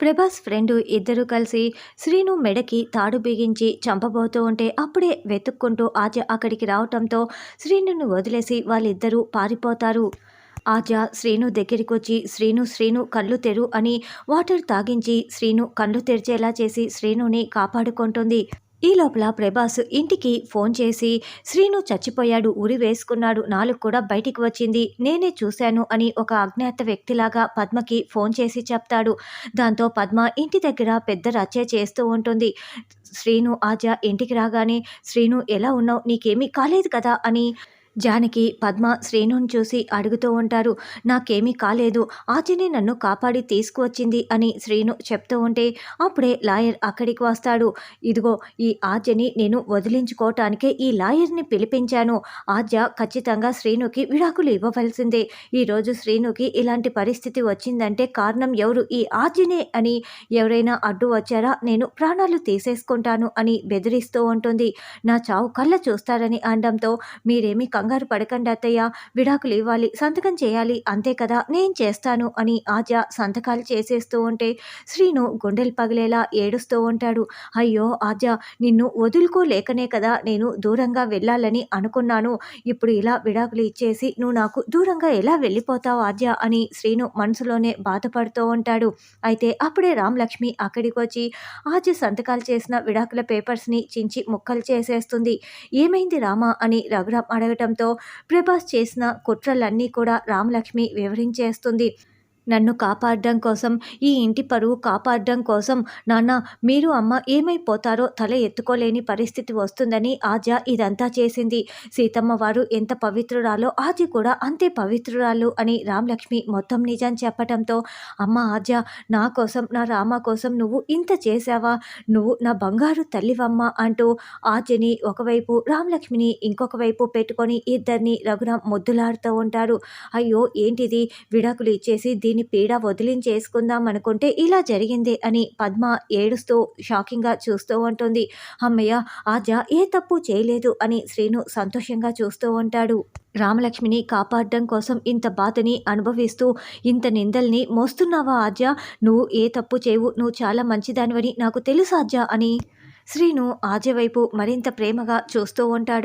Prabhas friend ఇద్దరు కలిసి శ్రీను మెడకి తాడు బిగించి చంపబోతూ ఉంటే అప్పుడే వెతుక్కుంటూ ఆజ అక్కడికి రావటంతో శ్రీనుని వదిలేసి వాళ్ళిద్దరూ పారిపోతారు. ఆజ శ్రీను దగ్గరికి వచ్చి శ్రీను శ్రీను కళ్ళు తెరు అని వాటర్ తాగించి శ్రీను కళ్ళు తెరిచేలా చేసి శ్రీనుని కాపాడుకుంటుంది. ఈ లోపల ప్రభాస్ ఇంటికి ఫోన్ చేసి శ్రీను చచ్చిపోయాడు ఉరి వేసుకున్నాడు నాలుగు కూడా బయటికి వచ్చింది నేనే చూశాను అని ఒక అజ్ఞాత వ్యక్తిలాగా పద్మకి ఫోన్ చేసి చెప్తాడు. దాంతో పద్మ ఇంటి దగ్గర పెద్ద రచ్చ చేస్తూ ఉంటుంది. శ్రీను ఆజ ఇంటికి రాగానే శ్రీను ఎలా ఉన్నావు? నీకేమీ కాలేదు కదా అని జానకి పద్మ శ్రీనుని చూసి అడుగుతూ ఉంటారు. నాకేమీ కాలేదు. ఆచిని నన్ను కాపాడి తీసుకువచ్చింది అని శ్రీను చెప్తూ ఉంటే అప్పుడే లాయర్ అక్కడికి వస్తాడు. ఇదిగో ఈ ఆర్జని నేను వదిలించుకోవటానికే ఈ లాయర్ని పిలిపించాను. ఆద్య ఖచ్చితంగా శ్రీనుకి విడాకులు ఇవ్వవలసిందే. ఈరోజు శ్రీనుకి ఇలాంటి పరిస్థితి వచ్చిందంటే కారణం ఎవరు? ఈ ఆర్జనే అని ఎవరైనా అడ్డు వచ్చారా? నేను ప్రాణాలు తీసేసుకుంటాను అని బెదిరిస్తూ ఉంటుంది. నా చావు కళ్ళ చూస్తారని అనడంతో మీరేమీ కంగారు పడకండి అత్తయ్య విడాకులు ఇవ్వాలి సంతకం చేయాలి అంతే కదా నేను చేస్తాను అని ఆజ సంతకాలు చేసేస్తూ ఉంటే శ్రీను గుండెలు పగిలేలా ఏడుస్తూ ఉంటాడు. అయ్యో ఆజ నిన్ను వదులుకోలేకనే కదా నేను దూరంగా వెళ్ళాలని అనుకున్నాను. ఇప్పుడు ఇలా విడాకులు ఇచ్చేసి నువ్వు నాకు దూరంగా ఎలా వెళ్ళిపోతావు ఆజ్య అని శ్రీను మనసులోనే బాధపడుతూ ఉంటాడు. అయితే అప్పుడే రామలక్ష్మి అక్కడికి వచ్చి ఆజ సంతకాలు చేసిన విడాకుల పేపర్స్ని చించి ముక్కలు చేసేస్తుంది. ఏమైంది రామా అని రఘురామ్ అడగటంతో ప్రభాస్ చేసిన కుట్రలన్నీ కూడా రామలక్ష్మి వివరించేస్తుంది. నన్ను కాపాడడం కోసం ఈ ఇంటి పరువు కాపాడడం కోసం నాన్న మీరు అమ్మ ఏమైపోతారో తల ఎత్తుకోలేని పరిస్థితి వస్తుందని ఆజ ఇదంతా చేసింది. సీతమ్మ వారు ఎంత పవిత్రురాలో ఆజ కూడా అంతే పవిత్రురాలు అని రామలక్ష్మి మొత్తం నిజం చెప్పటంతో అమ్మ ఆజ నా కోసం నా రామ కోసం నువ్వు ఇంత చేసావా నువ్వు నా బంగారు తల్లివమ్మ అంటూ ఆజని ఒకవైపు రామలక్ష్మిని ఇంకొక వైపు పెట్టుకొని ఇద్దరిని రఘురాం ముద్దులాడుతూ ఉంటారు. అయ్యో ఏంటిది? విడాకులు ఇచ్చేసి దీని పీడ వదిలించేసుకుందాం అనుకుంటే ఇలా జరిగింది అని పద్మ ఏడుస్తూ షాకింగ్గా చూస్తూ ఉంటుంది. అమ్మయ్య ఆజ ఏ తప్పు చేయలేదు అని శ్రీను సంతోషంగా చూస్తూ ఉంటాడు. రామలక్ష్మిని కాపాడడం కోసం ఇంత బాధని అనుభవిస్తూ ఇంత నిందల్ని మోస్తున్నావా ఆజ? నువ్వు ఏ తప్పు చేయవు నువ్వు చాలా మంచిదానివని నాకు తెలుసు ఆజ్య అని శ్రీను ఆజ వైపు మరింత ప్రేమగా చూస్తూ ఉంటాడు.